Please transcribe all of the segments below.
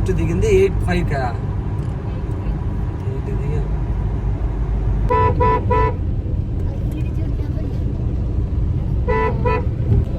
First దిగింది eight five కదా eight దిగాం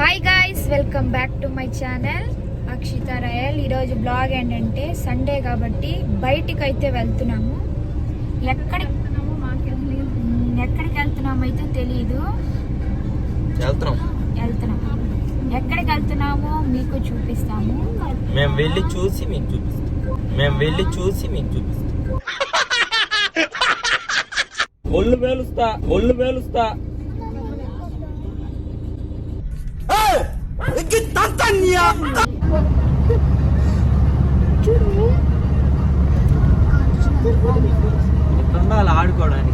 hi guys welcome back to my channel Akshita Rayal ఈరోజు blog ఏంటంటే సండే కాబట్టి బయటికి అయితే వెళ్తున్నాము. ఎక్కడికి ఎక్కడికి వెళ్తున్నాము అయితే తెలియదు వెళ్తున్నాం. ఎక్కడికి వెళ్తున్నామో మీకు చూపిస్తాము. మేము వెళ్ళి చూసి మీకు చూపిస్తాం. మేము వెళ్ళి చూసి మీకు చూపిస్తాం. ఒళ్ళు వేలుస్తా ఒళ్ళు వేలుస్తా ఆడుకోవడానికి.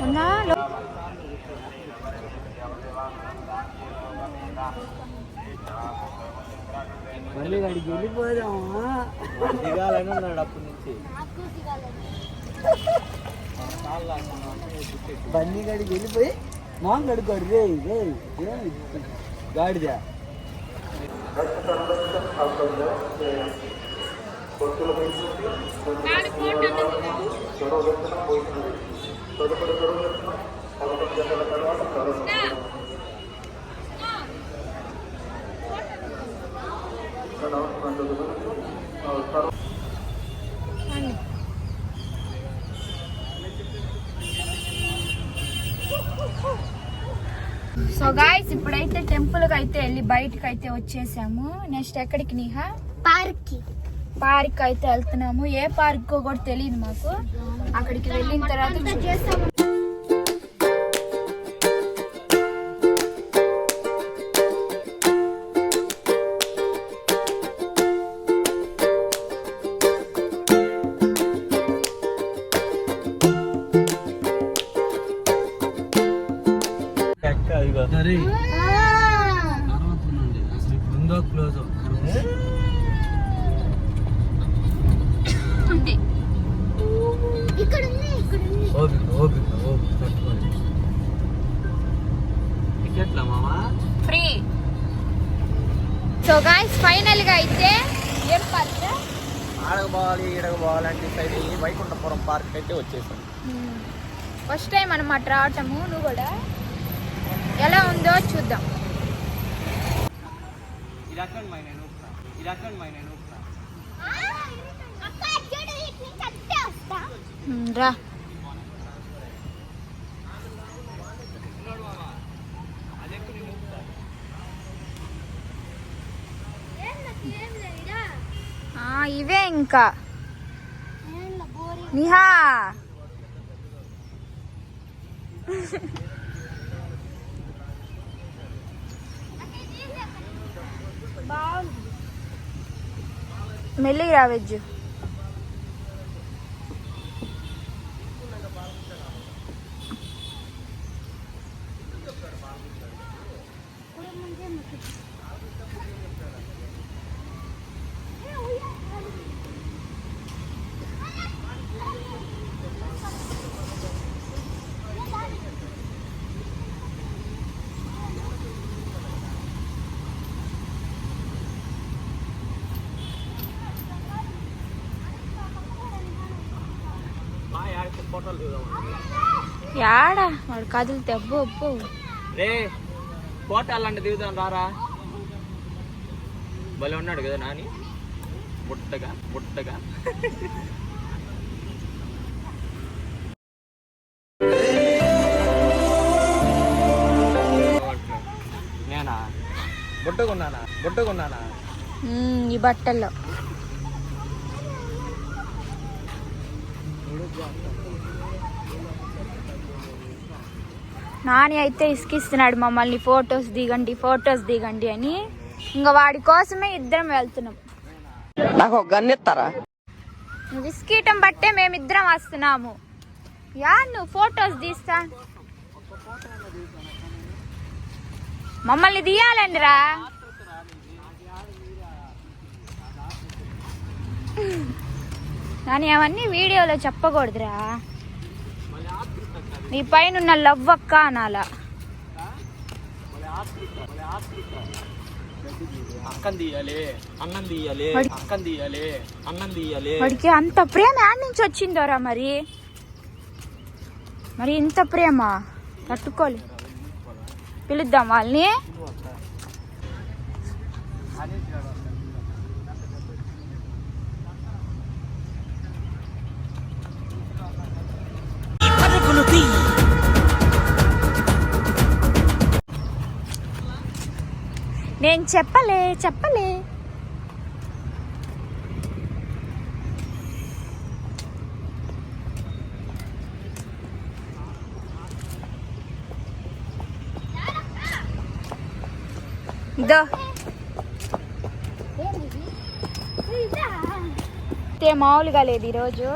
ఉందా? లో- మళ్ళీ అడిగి వెళ్ళిపోదామా దిగాలని ఉన్నాడు అప్పటి నుంచి బండి గడికి వెళ్ళిపోయి మాం కడుకోడు రే రే సో గాయస్ ఇప్పుడైతే టెంపుల్కి అయితే వెళ్ళి బయటకు అయితే వచ్చేసాము. నెక్స్ట్ ఎక్కడికి నీహా? పార్క్ పార్క్ అయితే వెళ్తున్నాము. ఏ పార్క్ కూడా తెలియదు మాకు. అక్కడికి వెళ్ళిన తర్వాత చూ- అయితే ఏం పార్క్ ఆడకపోవాలి ఈడకపోవాలంటే సైడ్ అయ్యి వైకుంఠపురం పార్క్ అయితే వచ్చేసాం. ఫస్ట్ టైం అనమాట రావటము నువ్వు కూడా? ఎలా ఉందో చూద్దాం. ఇది అక్కడ మై నేను ఇది అక్కడ మై నేను అక్క చూడు ఇటు నుంచి అట్టే వస్తా ఉమ్, రా ఏం నాకు ఏం లేదురా ఆ, ఇవే ఇంకా ఏం బోరింగ్ నిహా బాగుంది మెల్లిగా రా యాడా? వాడు కదిలితే అబ్బో అబ్బో రే ఫోటో అలాంటి దిగుదాం రారా. భలే ఉన్నాడు కదా నాని. బుట్టగా బుట్టగా. నేనా? బుట్టగున్నానా? బుట్టగున్నానా? ఈ బట్టల్లో. నాని అయితే ఇసుకిస్తున్నాడు మమ్మల్ని ఫొటోస్ దిగండి ఫొటోస్ దిగండి అని. ఇంకా వాడి కోసమే ఇద్దరం వెళ్తున్నాం. నాకు ఒక గన్ ఇస్తారా? నువ్వు బట్టే మేమిద్దరం వస్తున్నాము. యా నువ్వు ఫొటోస్ తీస్తా. మమ్మల్ని తీయాలండి రా. కానీ అవన్నీ వీడియోలో చెప్పకూడదురా. నీ పైన ఉన్న లవ్ అక్క అనాలా వాడికి అంత ప్రేమ నుంచి వచ్చిందోరా మరి? మరి ఇంత ప్రేమ? తట్టుకోలే. పిలుద్దాం వాళ్ళని. నేను చెప్పలే చెప్పలే. ఇదో అయితే మామూలుగా లేదు ఈరోజు.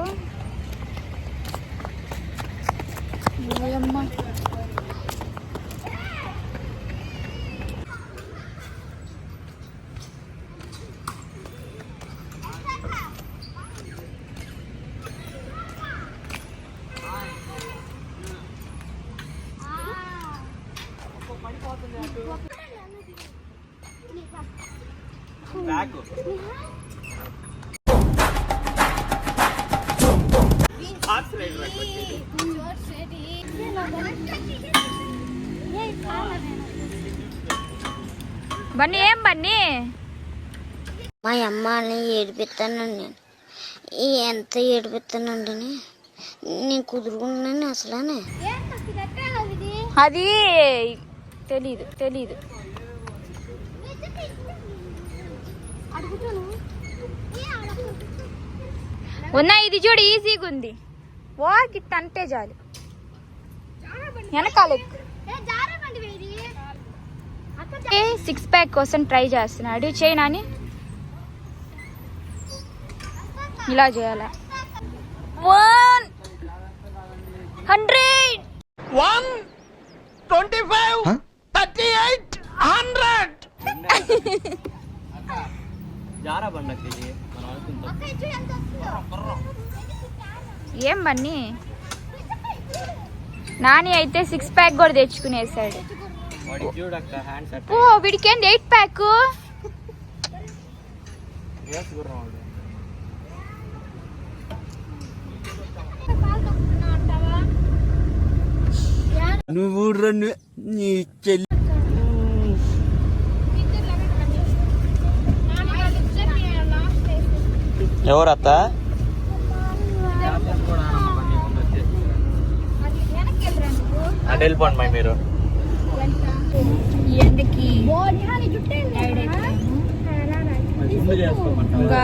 బన్నీ ఏం బన్నీ? మా అమ్మని ఏడిపిస్తానండి నేను. ఈ ఎంత ఏడిపిస్తానండి నేను కుదురుకున్నాను అసలనే అది తెలీదు తెలీదు. ఉన్నా ఇది చూడు ఈజీగా ఉంది. వాకి అంటే చాలు. వెనకాల సిక్స్ ప్యాక్ కోసం ట్రై చేస్తున్నాడు. చేయనాని ఇలా చేయాలా? One hundred one twenty five thirty eight hundred ఏం బన్నీ? నాని అయితే సిక్స్ ప్యాక్ కూడా తెచ్చుకునేసాడు. ఓ వీడికేంది ఎయిట్ ప్యాక్? నువ్వు రెండు నీ చెల్లి. ఎవరత్త అటు వెళ్ళిపోండి మీరు. ఎండకి ఇంకా.